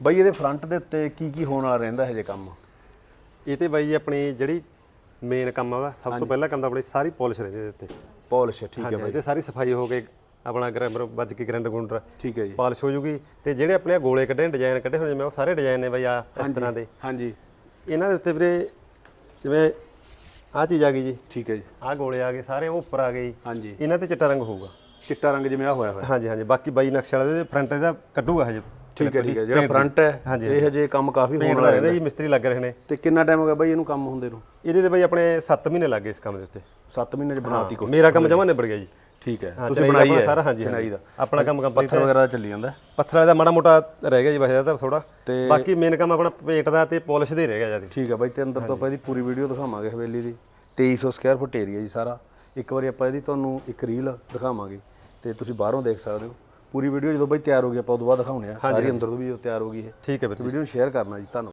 ਬਾਈ ਇਹਦੇ ਫਰੰਟ ਦੇ ਉੱਤੇ ਕੀ ਕੀ ਹੋਣ ਵਾਲਾ ਰਹਿੰਦਾ ਹੈ ਜੇ ਕੰਮ? ਇਹ ਤੇ ਬਾਈ ਜੀ ਆਪਣੀ ਜਿਹੜੀ ਮੇਨ ਕੰਮ ਆ ਸਭ ਤੋਂ ਪਹਿਲਾ ਕੰਮ ਤਾਂ ਆਪਣੀ ਸਾਰੀ ਪਾਲਿਸ਼ ਰਹਿੰਦੀ ਇਹਦੇ ਉੱਤੇ। ਪਾਲਿਸ਼ ਠੀਕ ਹੈ ਬਾਈ। ਤੇ ਸਾਰੀ ਸਫ਼ਾਈ ਹੋ ਕੇ ਆਪਣਾ ਗ੍ਰੈਮਰ ਵੱਜ ਕੇ ਗ੍ਰੈਂਡਰ ਗੁੰਡਰ। ਠੀਕ ਹੈ ਜੀ। ਪਾਲਿਸ਼ ਹੋ ਜੂਗੀ ਤੇ ਜਿਹੜੇ ਆਪਣੇ ਗੋਲੇ ਕੱਢੇ ਡਿਜ਼ਾਈਨ ਕੱਢੇ ਹੋਏ ਨੇ ਮੈਂ ਉਹ ਸਾਰੇ ਡਿਜ਼ਾਈਨ ਨੇ ਬਾਈ ਆ ਇਸ ਤਰ੍ਹਾਂ ਦੇ। ਹਾਂਜੀ। ਇਹਨਾਂ ਦੇ ਉੱਤੇ ਵੀਰੇ ਜਿਵੇਂ ਆਹ ਚੀਜ਼ ਆ ਗਈ ਜੀ। ਠੀਕ ਹੈ ਜੀ। ਆਹ ਗੋਲੇ ਆ ਗਏ ਸਾਰੇ ਉਹ ਉੱਪਰ ਆ ਗਏ ਹਾਂਜੀ। ਇਹਨਾਂ ਤੇ ਚਿੱਟਾ ਰੰਗ ਹੋਊਗਾ। ਚਿੱਟਾ ਰੰਗ ਜਿਵੇਂ ਆ ਹੋਇਆ ਹੋਇਆ। ਹਾਂਜੀ ਹਾਂਜੀ ਬਾਕੀ ਬਾਈ ਨਕਸ਼ੇ ਵਾਲੇ ਦੇ ਫਰੰਟ ਇਹਦਾ ਕੱਢੂਗਾ ਹਜੇ। ਠੀਕ ਹੈ ਠੀਕ ਹੈ ਜਿਹੜਾ ਫਰੰਟ ਹੈ ਇਹ ਹਜੇ। ਕੰਮ ਕਾਫੀ ਹੋਣ ਵਾਲਾ ਰਹਿੰਦਾ ਜੀ ਮਿਸਤਰੀ ਲੱਗ ਰਹੇ ਨੇ। ਤੇ ਕਿੰਨਾ ਟਾਈਮ ਹੋ ਗਿਆ ਬਾਈ ਇਹਨੂੰ ਕੰਮ ਹੁੰਦੇ ਨੂੰ? ਇਹਦੇ ਤੇ ਬਾਈ ਆਪਣੇ 7 ਮਹੀਨੇ ਲੱਗ ਗਏ ਇਸ ਕੰਮ ਦੇ ਉੱਤੇ। 7 ਮਹੀਨੇ ਚ ਬਣਾਤੀ ਕੋ ਮੇਰਾ ਕੰਮ ਜਮਾ ਨਿਬੜ ਗਿਆ ਜੀ। ਠੀਕ ਹੈ। ਹਾਂ, ਤੁਸੀਂ ਬਣਾਈ ਹੈ? ਸਾਰਾ ਹਾਂਜੀ ਹਾਂਜੀ। ਦਾ। ਆਪਣਾ ਕੰਮ ਕੰਪਲੀਟ ਪੱਥਰ ਵਗੈਰਾ ਦਾ ਚੱਲੀ ਜਾਂਦਾ? ਪੱਥਰ ਵਾਲੇ ਦਾ ਮਾੜਾ ਮੋਟਾ ਰਹਿ ਗਿਆ ਜੀ ਵੈਸੇ ਤਾਂ ਥੋੜਾ ਤੇ- ਬਾਕੀ ਮੇਨ ਕੰਮ ਆਪਣਾ ਪੇਂਟ ਦਾ ਤੇ ਪਾਲਿਸ਼ ਦਾ ਹੀ ਰਹਿ ਗਿਆ ਜ਼ਿਆਦਾ ਠੀਕ ਹੈ ਬਾਈ ਤੇ ਅੰਦਰ ਤੋਂ ਆਪਾਂ ਇਹਦੀ ਪੂਰੀ ਵੀਡੀਓ ਦਿਖਾਵਾਂਗੇ ਹਵੇਲੀ ਦੀ। 2300 ਸਕੁਅਰ ਫੁੱਟ ਏਰੀਆ ਜੀ ਸਾਰਾ। ਇੱਕ ਵਾਰੀ ਆਪਾਂ ਇਹਦੀ ਤੁਹਾਨੂੰ ਇੱਕ ਰੀਲ ਦਿਖਾਵਾਂਗੇ। ਤੇ ਤੁਸੀਂ ਬਾਹਰੋਂ ਦੇਖ ਸਕਦੇ ਹੋ। ਪੂਰੀ ਵੀਡੀਓ ਜਦੋਂ ਬਾਈ ਤਿਆਰ ਹੋ ਗਈ ਆਪਾਂ ਉਦੋਂ ਬਾਅਦ ਦਿਖਾਉਣੇ ਆ ਸਾਰੀ ਅੰਦਰ ਤੋਂ ਵੀ ਜਦੋਂ ਤਿਆਰ ਹੋ ਗਈ ਇਹ ਠੀਕ ਹੈ ਵੀਰ ਵੀਡੀਓ ਨੂੰ ਸ਼ੇਅਰ ਕਰਨਾ ਜੀ ਧੰਨਵਾਦ।